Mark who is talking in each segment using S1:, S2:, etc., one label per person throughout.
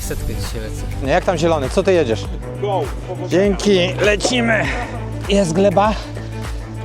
S1: Setkę dzisiaj lecę.
S2: Nie, jak tam zielony, co ty jedziesz? Dzięki, lecimy. Jest gleba.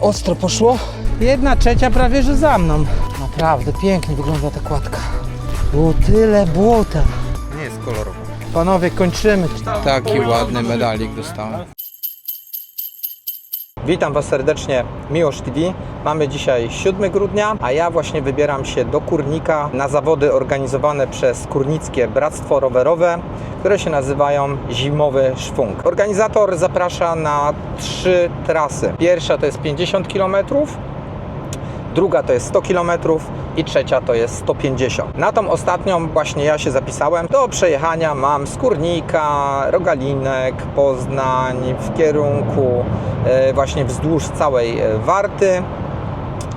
S2: Ostro poszło. Jedna trzecia prawie że za mną. Naprawdę pięknie wygląda ta kładka. Było tyle błota.
S3: Nie jest kolorowo.
S2: Panowie, kończymy.
S3: Taki ładny medalik dostałem.
S2: Witam Was serdecznie, Miłosz TV. Mamy dzisiaj 7 grudnia, a ja właśnie wybieram się do Kurnika na zawody organizowane przez Kurnickie Bractwo Rowerowe, które się nazywają Zimowy Szwung. Organizator zaprasza na trzy trasy. Pierwsza to jest 50 km, druga to jest 100 km i trzecia to jest 150. Na tą ostatnią właśnie ja się zapisałem. Do przejechania mam z Kurnika, Rogalinek, Poznań w kierunku e, właśnie wzdłuż całej e, Warty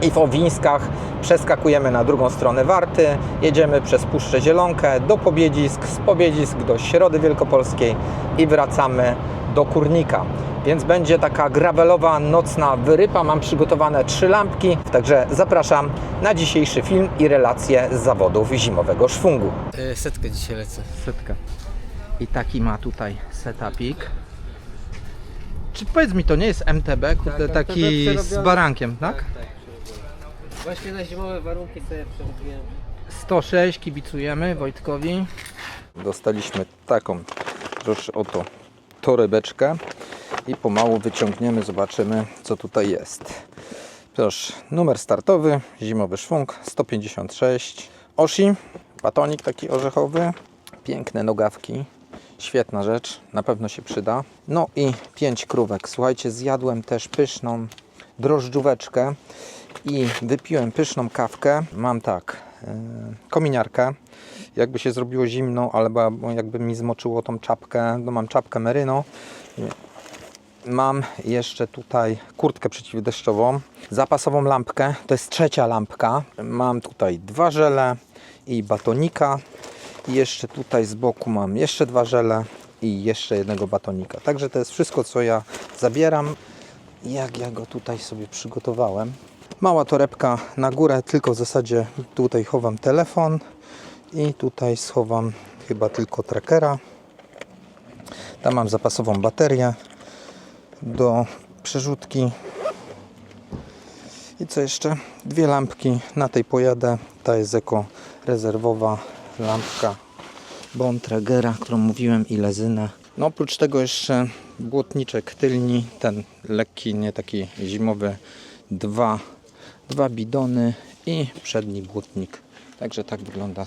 S2: i w Owińskach przeskakujemy na drugą stronę Warty, jedziemy przez Puszczę Zielonkę do Pobiedzisk, z Pobiedzisk do Środy Wielkopolskiej i wracamy do Kurnika. Więc będzie taka gravelowa nocna wyrypa. Mam przygotowane trzy lampki, także zapraszam na dzisiejszy film i relacje z zawodów zimowego szwungu.
S1: Y, Setkę dzisiaj lecę.
S2: Setka. I taki ma tutaj setupik. Czy powiedz mi, to nie jest MTB, kurde,
S1: Tak,
S2: taki
S1: MTB
S2: z barankiem, tak?
S1: tak. Właśnie na zimowe warunki sobie przerobiłem.
S2: 106 kibicujemy Wojtkowi. Dostaliśmy taką, proszę oto, torebeczkę i pomału wyciągniemy, zobaczymy co tutaj jest. Proszę, numer startowy, zimowy szwung 156, Oshi, batonik taki orzechowy, piękne nogawki, świetna rzecz, na pewno się przyda. No i 5 krówek. Słuchajcie, zjadłem też pyszną drożdżóweczkę i wypiłem pyszną kawkę. Mam tak, yy, kominiarkę. Jakby się zrobiło zimno, albo jakby mi zmoczyło tą czapkę, no mam czapkę merino. Mam jeszcze tutaj kurtkę przeciwdeszczową, zapasową lampkę, to jest trzecia lampka. Mam tutaj dwa żele i batonika. I jeszcze tutaj z boku mam jeszcze dwa żele i jeszcze jednego batonika. Także to jest wszystko, co ja zabieram. Jak ja go tutaj sobie przygotowałem. Mała torebka na górę, tylko w zasadzie tutaj chowam telefon i tutaj schowam chyba tylko trackera. Tam mam zapasową baterię do przerzutki. I co jeszcze? Dwie lampki. Na tej pojadę. Ta jest eko rezerwowa lampka Bontragera, którą mówiłem i lezynę. No oprócz tego jeszcze błotniczek tylni, ten lekki, nie taki zimowy, dwa, dwa bidony i przedni błotnik. Także tak wygląda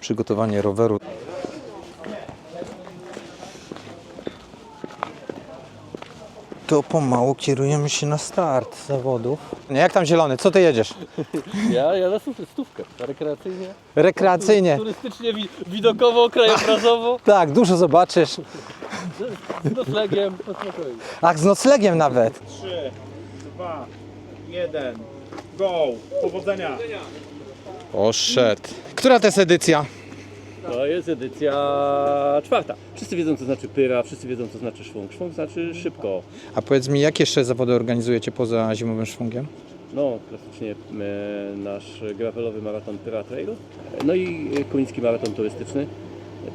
S2: przygotowanie roweru. To pomału kierujemy się na start zawodów. Nie, jak tam zielony, co ty jedziesz?
S4: Ja jadę stów- stówkę, rekreacyjnie,
S2: Rekreacyjnie.
S4: turystycznie, wi- widokowo, krajobrazowo,
S2: Tak, dużo zobaczysz.
S4: z noclegiem, po spokoju.
S2: Ach, z noclegiem nawet.
S5: 3, 2, 1, go! Powodzenia!
S2: Poszedł. Która to jest edycja?
S4: To jest edycja czwarta. Wszyscy wiedzą, co znaczy pyra, wszyscy wiedzą, co znaczy szwung. Szwung znaczy szybko.
S2: A powiedz mi, jakie jeszcze zawody organizujecie poza zimowym szwungiem?
S4: No, klasycznie e, nasz gravelowy maraton Pyra Trail, no i e, Koniński Maraton Turystyczny.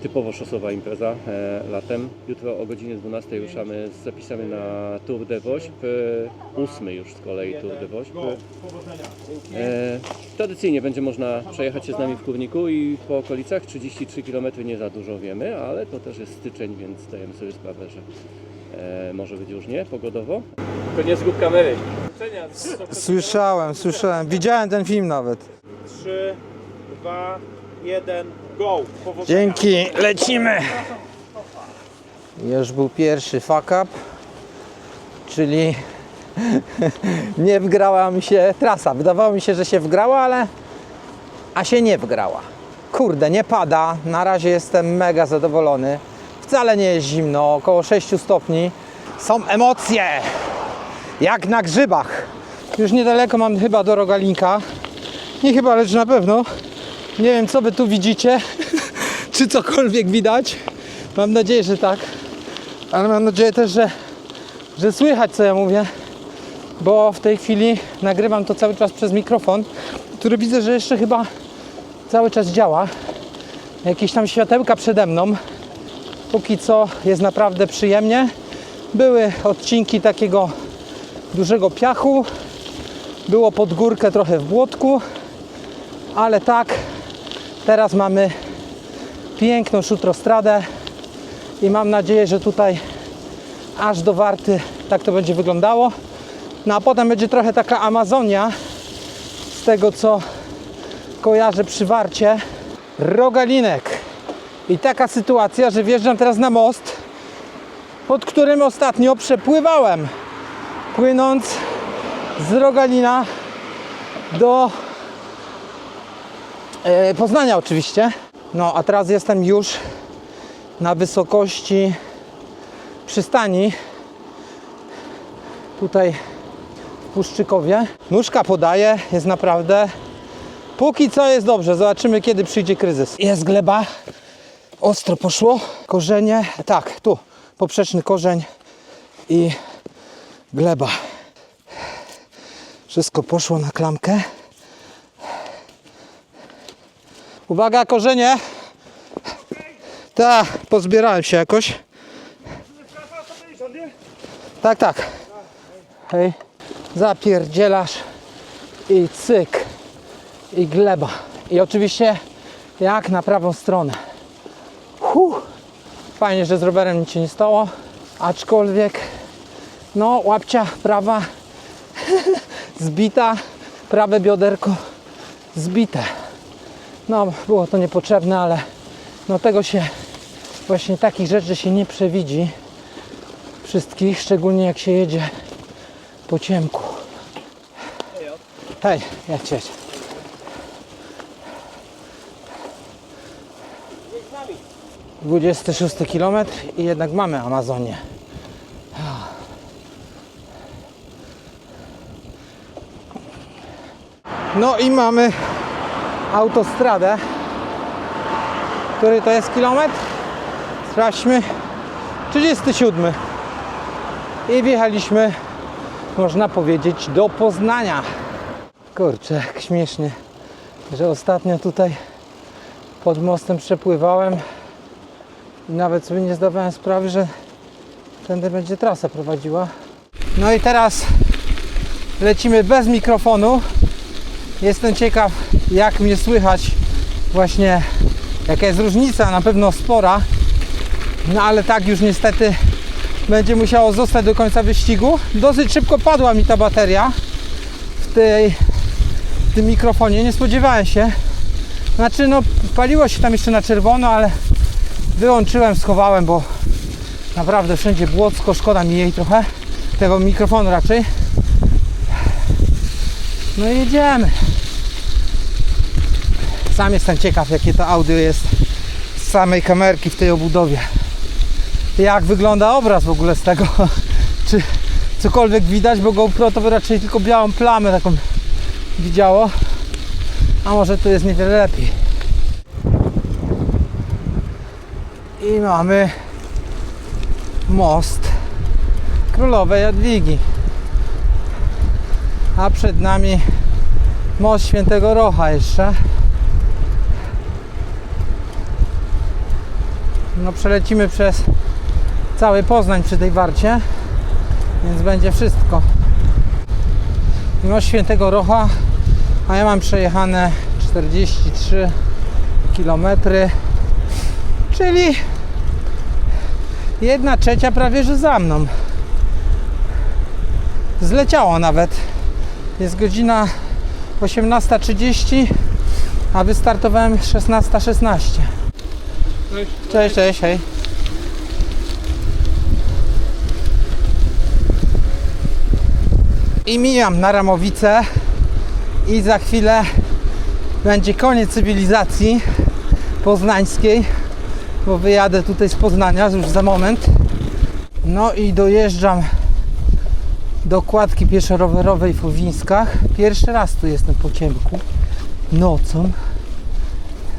S4: Typowo szosowa impreza e, latem. Jutro o godzinie 12 ruszamy z zapisami na Tour de Wośp. Ósmy już z kolei Tour de Wośp. E, tradycyjnie będzie można przejechać się z nami w Kurniku i po okolicach 33 km nie za dużo wiemy, ale to też jest styczeń, więc zdajemy sobie sprawę, że e, może być różnie pogodowo. To nie zgub kamery.
S2: Słyszałem, słyszałem. Widziałem ten film nawet.
S5: 3, 2, 1, go! Powodzenia!
S2: Dzięki, lecimy. Już był pierwszy fuck up, czyli nie wgrała mi się trasa. Wydawało mi się, że się wgrała, ale a się nie wgrała. Kurde, nie pada. Na razie jestem mega zadowolony. Wcale nie jest zimno, około 6 stopni. Są emocje, jak na grzybach. Już niedaleko mam chyba do rogalinka. Nie chyba, lecz na pewno. Nie wiem, co wy tu widzicie, czy cokolwiek widać. Mam nadzieję, że tak. Ale mam nadzieję też, że, że słychać, co ja mówię. Bo w tej chwili nagrywam to cały czas przez mikrofon, który widzę, że jeszcze chyba cały czas działa. jakieś tam światełka przede mną. Póki co jest naprawdę przyjemnie. Były odcinki takiego dużego piachu. Było pod górkę trochę w błotku. Ale tak, teraz mamy piękną szutrostradę i mam nadzieję, że tutaj aż do Warty tak to będzie wyglądało. No a potem będzie trochę taka Amazonia z tego co kojarzę przy Warcie. Rogalinek. I taka sytuacja, że wjeżdżam teraz na most, pod którym ostatnio przepływałem, płynąc z Rogalina do e, Poznania oczywiście. No a teraz jestem już na wysokości przystani tutaj w Puszczykowie. Nóżka podaje, jest naprawdę póki co jest dobrze. Zobaczymy kiedy przyjdzie kryzys. Jest gleba. Ostro poszło. Korzenie. Tak, tu poprzeczny korzeń i gleba. Wszystko poszło na klamkę. Uwaga, korzenie. Tak, pozbierałem się jakoś. Tak, tak. Hej, zapierdzielasz i cyk. I gleba. I oczywiście jak na prawą stronę. Huh. Fajnie, że z rowerem nic się nie stało. Aczkolwiek, no, łapcia prawa zbita, prawe bioderko zbite. No, było to niepotrzebne, ale no tego się właśnie takich rzeczy się nie przewidzi wszystkich, szczególnie jak się jedzie po ciemku. Hej, jak cię? 26 km i jednak mamy Amazonię. No i mamy autostradę. Który to jest kilometr? Sprawdźmy. 37. I wjechaliśmy, można powiedzieć, do Poznania. Kurczę, jak śmiesznie, że ostatnio tutaj pod mostem przepływałem i nawet sobie nie zdawałem sprawy, że tędy będzie trasa prowadziła. No i teraz lecimy bez mikrofonu. Jestem ciekaw, jak mnie słychać właśnie, jaka jest różnica, na pewno spora. No ale tak już niestety będzie musiało zostać do końca wyścigu. Dosyć szybko padła mi ta bateria w, tej, w tym mikrofonie, nie spodziewałem się. Znaczy no paliło się tam jeszcze na czerwono, ale wyłączyłem, schowałem, bo naprawdę wszędzie błocko, szkoda mi jej trochę, tego mikrofonu raczej. No i jedziemy. Sam jestem ciekaw, jakie to audio jest z samej kamerki w tej obudowie. Jak wygląda obraz w ogóle z tego, czy cokolwiek widać, bo GoPro to by raczej tylko białą plamę taką widziało, a może tu jest niewiele lepiej. I mamy most Królowej Jadwigi. A przed nami most Świętego Rocha jeszcze. No przelecimy przez cały Poznań przy tej warcie, więc będzie wszystko. Most Świętego Rocha, a ja mam przejechane 43 kilometry czyli jedna trzecia prawie że za mną. Zleciało nawet. Jest godzina 18.30, a wystartowałem 16.16. Cześć, cześć, hej. I mijam na Ramowicę i za chwilę będzie koniec cywilizacji poznańskiej bo wyjadę tutaj z Poznania już za moment. No i dojeżdżam do kładki pieszo-rowerowej w Owińskach. Pierwszy raz tu jestem po ciemku, nocą.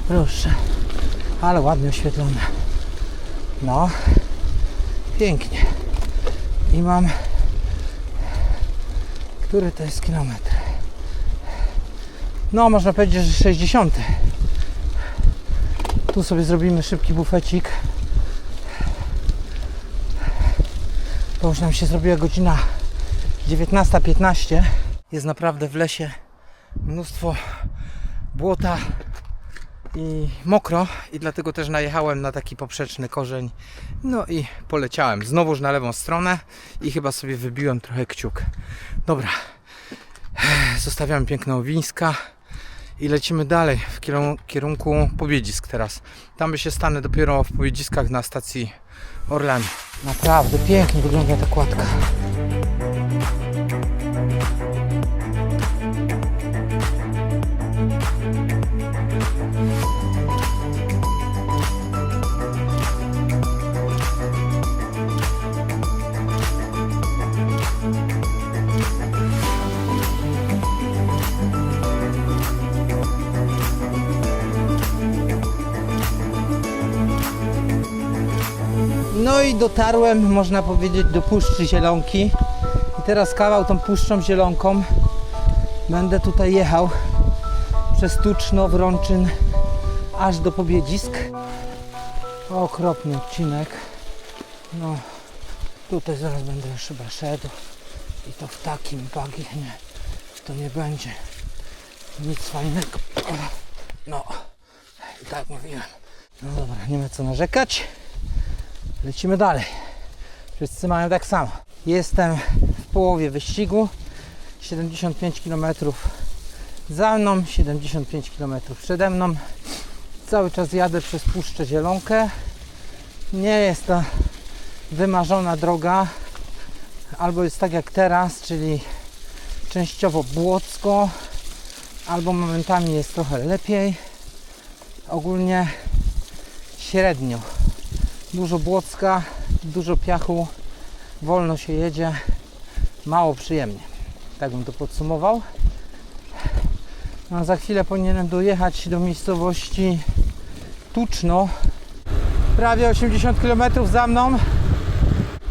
S2: Proszę, ale ładnie oświetlone. No, pięknie. I mam, który to jest kilometr? No, można powiedzieć, że 60. Tu sobie zrobimy szybki bufecik. To już nam się zrobiła godzina 19.15. Jest naprawdę w lesie mnóstwo błota i mokro i dlatego też najechałem na taki poprzeczny korzeń. No i poleciałem znowuż na lewą stronę i chyba sobie wybiłem trochę kciuk. Dobra. Zostawiamy piękne owińska i lecimy dalej w kierun- kierunku Pobiedzisk teraz. Tam by się stanę dopiero w Pobiedziskach na stacji Orlany. Naprawdę pięknie wygląda ta kładka. Dotarłem, można powiedzieć, do Puszczy Zielonki. I teraz kawał tą Puszczą Zielonką będę tutaj jechał przez Tuczno, Wrączyn, aż do Pobiedzisk. Okropny odcinek. No, tutaj zaraz będę już chyba szedł. I to w takim bagienie to nie będzie nic fajnego. No, tak mówiłem. No dobra, nie ma co narzekać. Lecimy dalej. Wszyscy mają tak samo. Jestem w połowie wyścigu. 75 km za mną, 75 km przede mną. Cały czas jadę przez Puszczę Zielonkę. Nie jest to wymarzona droga. Albo jest tak jak teraz, czyli częściowo błocko, albo momentami jest trochę lepiej. Ogólnie średnio dużo błocka, dużo piachu, wolno się jedzie, mało przyjemnie. Tak bym to podsumował. No, za chwilę powinienem dojechać do miejscowości Tuczno. Prawie 80 km za mną.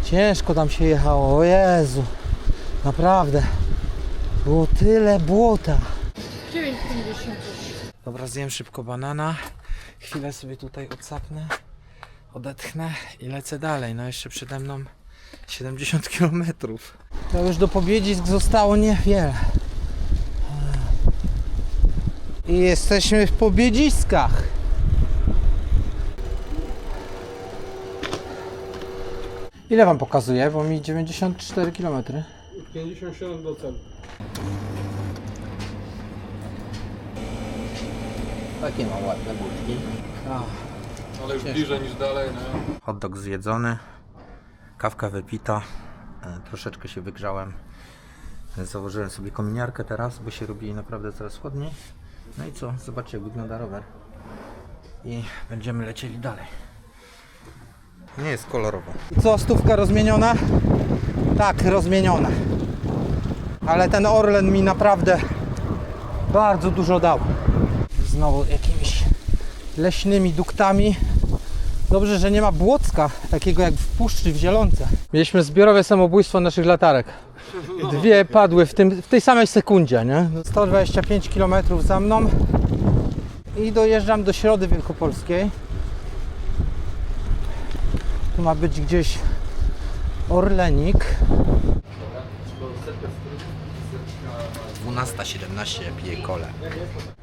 S2: Ciężko tam się jechało, o Jezu. Naprawdę. Było tyle błota.
S6: 9,50.
S2: Dobra, zjem szybko banana. Chwilę sobie tutaj odsapnę, odetchnę i lecę dalej. No jeszcze przede mną 70 km. To już do Pobiedzisk zostało niewiele. I jesteśmy w Pobiedziskach. Ile wam pokazuje? Bo mi 94 km.
S5: 57 do celu.
S2: Takie mam ładne budki.
S7: Ale już bliżej niż dalej, no.
S2: Hot dog zjedzony, kawka wypita, e, troszeczkę się wygrzałem. Założyłem sobie kominiarkę teraz, bo się robi naprawdę coraz chłodniej. No i co? Zobaczcie jak wygląda rower. I będziemy lecieli dalej.
S3: Nie jest kolorowo.
S2: Co, stówka rozmieniona? Tak, rozmieniona. Ale ten Orlen mi naprawdę bardzo dużo dał. Znowu jakimiś leśnymi duktami. Dobrze, że nie ma błocka, takiego jak w puszczy, w zielonce. Mieliśmy zbiorowe samobójstwo naszych latarek. Dwie padły w, tym, w tej samej sekundzie, nie? 125 km za mną i dojeżdżam do Środy Wielkopolskiej. Tu ma być gdzieś Orlenik. 12.17 piję kole.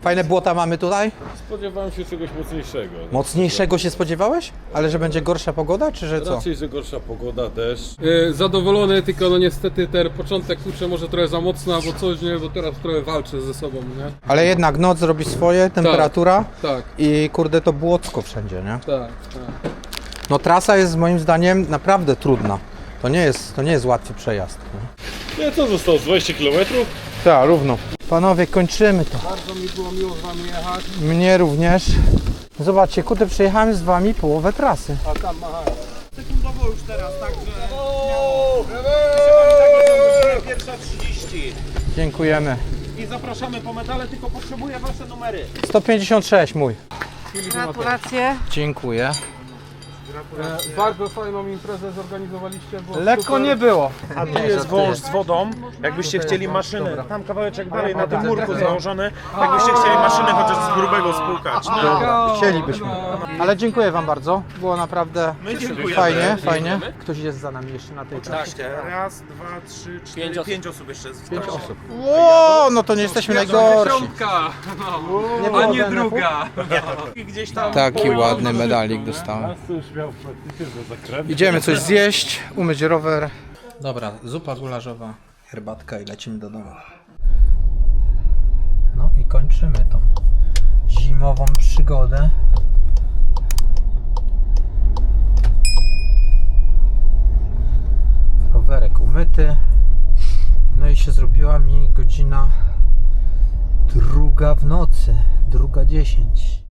S2: Fajne błota mamy tutaj.
S7: Spodziewałem się czegoś mocniejszego.
S2: Mocniejszego się spodziewałeś? Ale że będzie gorsza pogoda, czy że co?
S7: Raczej, że gorsza pogoda, deszcz.
S8: E, zadowolony, tylko no niestety ten początek kurczę może trochę za mocno albo coś, nie, bo teraz trochę walczę ze sobą, nie?
S2: Ale jednak noc robi swoje, temperatura
S8: Tak,
S2: i kurde to błocko wszędzie, nie?
S8: tak, tak.
S2: No trasa jest moim zdaniem naprawdę trudna. To nie jest, to nie jest łatwy przejazd. Nie?
S7: Nie, co zostało? z 20 km?
S2: Tak, równo. Panowie, kończymy to.
S5: Bardzo mi było miło z wami jechać.
S2: Mnie również. Zobaczcie, kurde, przejechałem z wami połowę trasy.
S5: A tam macha. Sekundowo już teraz, także... Brawo! Brawo! Pierwsza 30.
S2: Dziękujemy.
S5: I zapraszamy po metale, tylko potrzebuję wasze numery.
S2: 156 mój.
S6: Gratulacje.
S2: Dziękuję.
S8: E, bardzo fajną imprezę zorganizowaliście. Było
S5: Lekko
S8: super.
S5: nie było. A tu jest wąż z wodą. Jakbyście chcieli maszyny, tam kawałeczek dalej na tym murku założony, jakbyście chcieli maszyny chociaż z grubego spłukać. No.
S2: Chcielibyśmy. Ale dziękuję Wam bardzo. Było naprawdę
S5: My dziękujemy.
S2: fajnie, fajnie. Ktoś jest za nami jeszcze na tej trasie.
S5: Raz, dwa, trzy, cztery, pięć osób, jeszcze jest.
S2: Pięć osób. Ło, no to nie jesteśmy najgorsi.
S8: Dziesiątka!
S2: Nie było DNF-u?
S5: Gdzieś tam
S2: Taki ładny medalik dostałem. Idziemy coś zjeść, umyć rower. Dobra, zupa gularzowa, herbatka i lecimy do domu. No i kończymy tą zimową przygodę. Rowerek umyty. No i się zrobiła mi godzina druga w nocy, druga dziesięć.